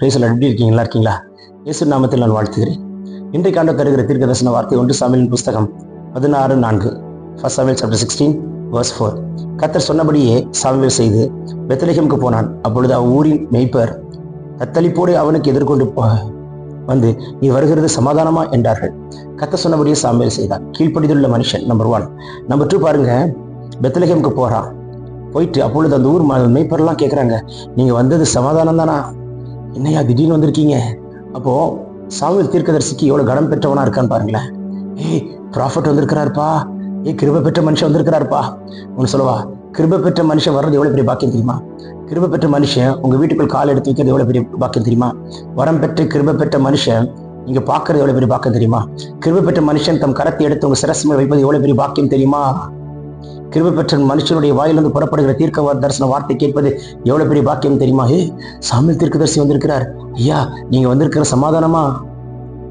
பிரேசல் எப்படி இருக்கீங்க நல்லா இருக்கீங்களா? இயேசு நாமத்தில் நான் வாழ்த்துகிறேன். இன்றைக்கு ஆண்டு தருகிற தீர்க்க தரிசன வார்த்தை ஒன்று சாமியின் புஸ்தகம் பதினாறு நான்கு. ஃபர்ஸ்ட் சாமியல் சாப்டர் சிக்ஸ்டீன் வர்ஸ் ஃபோர் கத்தர் சொன்னபடியே சாமியல் செய்து பெத்தலகமுக்கு போனான். அப்பொழுது அவ்வூரின் மெய்ப்பர் தத்தளிப்போடு அவனுக்கு எதிர்கொண்டு போ- வந்து நீ வருகிறது சமாதானமா? என்றார்கள். கத்த சொன்னபடியே சாமியல் செய்தான். கீழ்ப்படிதுள்ள மனுஷன் நம்பர் ஒன் நம்பர் டூ பாருங்க. பெத்தலகமுக்கு போறான். போயிட்டு அப்பொழுது அந்த ஊர் மெய்ப்பர்லாம் கேட்குறாங்க நீங்க வந்தது சமாதானம் தானா என்னையா திடீர்னு வந்திருக்கீங்க? அப்போ சாமுவேல் தீர்க்கதரிசிக்கு எவ்வளவு கடம் பெற்றவனா இருக்கான்னு பாருங்களேன். ஏய் ப்ராஃபிட் வந்திருக்கிறாருப்பா. ஏய் கிருப பெற்ற மனுஷன் வந்திருக்கிறாருப்பா. ஒன்று சொல்லவா? கிருப பெற்ற மனுஷன் வர்றது எவ்வளவு பெரிய பாக்கியம் தெரியுமா? கிருப பெற்ற மனுஷன் உங்க வீட்டுக்குள் கால் எடுத்து வைக்கிறது எவ்வளவு பெரிய பாக்கியம் தெரியுமா? வரம் பெற்று கிருப பெற்ற மனுஷன் நீங்க பார்க்கறது எவ்வளவு பெரிய பாக்கியம் தெரியுமா? கிருப பெற்ற மனுஷன் தம் கரத்தை எடுத்து உங்க சிரஸ்மை வைப்பது எவ்வளவு பெரிய பாக்கியம் தெரியுமா? கிருபை பெற்ற மனுஷனுடைய வாயிலிருந்து புறப்படுகிற தீர்க்க தரிசன வார்த்தை கேட்பது எவ்வளவு பெரிய பாக்கியம் தெரியுமா? ஏ சாமியல் தீர்க்கதரிசி வந்திருக்கிறார். ஐயா நீங்க வந்திருக்கிற சமாதானமா?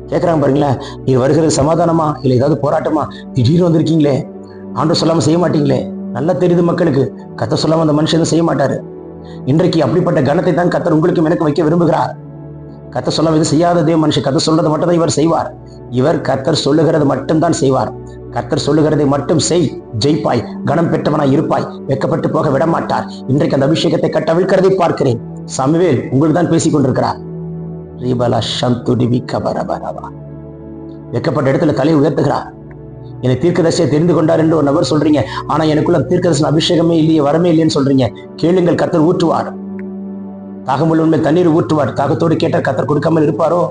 கேட்கறாங்க பாருங்களேன். நீ வருகிறது சமாதானமா? இல்ல ஏதாவது போராட்டமா? திடீர்னு வந்திருக்கீங்களே. ஆண்டு சொல்லாம செய்ய மாட்டீங்களே. நல்லா தெரியுது மக்களுக்கு. கத்த சொல்லாம அந்த மனுஷன் எதுவும் செய்ய மாட்டாரு. இன்றைக்கு அப்படிப்பட்ட கணத்தை தான் கத்தர் உங்களுக்கும் எனக்கு வைக்க விரும்புகிறார். கத்த சொல்லாம இது செய்யாத தேவ மனுஷன். கத்த சொல்றது மட்டும் தான் இவர் செய்வார். இவர் கத்தர் சொல்லுகிறது மட்டும்தான் செய்வார். கர்த்தர் சொல்லுகிறதை மட்டும் செய். ஜெயிப்பாய். கணம் பெற்றவனாய் இருப்பாய். வெக்கப்பட்டு போக விடமாட்டார். இன்றைக்கு அந்த அபிஷேகத்தை கட்டவிழ்கிறதை பார்க்கிறேன். சமவேல் உங்களுக்கு தான் பேசிக் கொண்டிருக்கிறார். வெக்கப்பட்ட இடத்துல தலை உயர்த்துகிறார். என்னை தீர்க்கதரிசியை தெரிந்து கொண்டார் என்று ஒரு நபர் சொல்றீங்க. ஆனா எனக்குள்ள தீர்க்கதரிசன அபிஷேகமே இல்லையே வரமே இல்லைன்னு சொல்றீங்க. கேளுங்கள் கத்தர் ஊற்றுவார். தாகமுள்ள உண்மை தண்ணீர் ஊற்றுவார். தாகத்தோடு கேட்டால் கத்தர் கொடுக்காமல் இருப்பாரோ?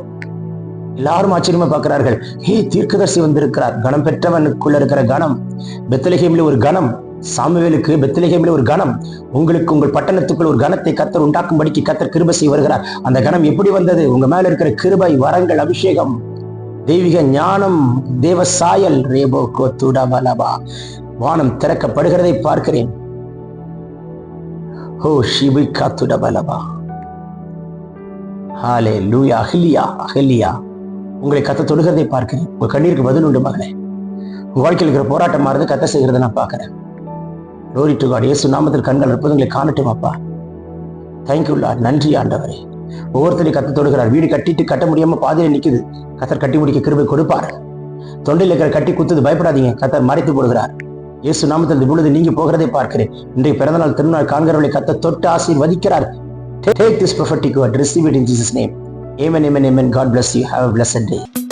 எல்லாரும் ஆச்சரியமா பார்க்கிறார்கள். ஹே தீர்க்கதர்சி வந்திருக்கிறார். கணம் பெற்றவனுக்குள்ள இருக்கிற கணம். பெத்தலகேமில் ஒரு கணம். சாமுவேலுக்கு பெத்தலகேமில் ஒரு கணம். உங்களுக்கு உங்கள் பட்டணத்துக்குள் ஒரு கணத்தை கத்தர் உண்டாக்கும்படிக்கு கத்தர் கிருபை செய்ய வருகிறார். அந்த கணம் எப்படி வந்தது? உங்க மேல இருக்கிற கிருபை வரங்கள் அபிஷேகம். தெய்வீக ஞானம் தேவ சாயல். ரேபோ கோத்துடா வானம் திறக்கப்படுகிறதை பார்க்கிறேன். ஹோ ஷிபி காத்துடபலபா ஹாலே லூயா அகிலியா அகிலியா உங்களை கத்த தொடுகிறதை பார்க்கிறேன். உங்க கண்ணீருக்கு பதில் உண்டு மகளே. உங்க வாழ்க்கையில் இருக்கிற போராட்டம் மாறுது கத்த செய்கிறத நான் பார்க்கிறேன். ரோரி டு காட் இயேசு நாமத்தில் கண்கள் அற்புதங்களை காணட்டும் அப்பா. தேங்க்யூ லார்ட் நன்றி ஆண்டவரே. ஒவ்வொருத்தரையும் கத்த தொடுகிறார் வீடு கட்டிட்டு கட்ட முடியாம பாதையில நிக்குது. கத்தர் கட்டி முடிக்க கிருபை கொடுப்பார். தொண்டையில் இருக்கிற கட்டி குத்துது பயப்படாதீங்க. கத்தர் மறைத்து போடுகிறார். இயேசு நாமத்தில் இப்பொழுது நீங்க போகிறதை பார்க்கிறேன். இன்றைய பிறந்தநாள் திருநாள் காண்கிறவர்களை கத்த தொட்டு ஆசீர்வதிக்கிறார். Take this prophetic word, receive it in Jesus' name. Amen, amen, amen. God bless you. Have a blessed day.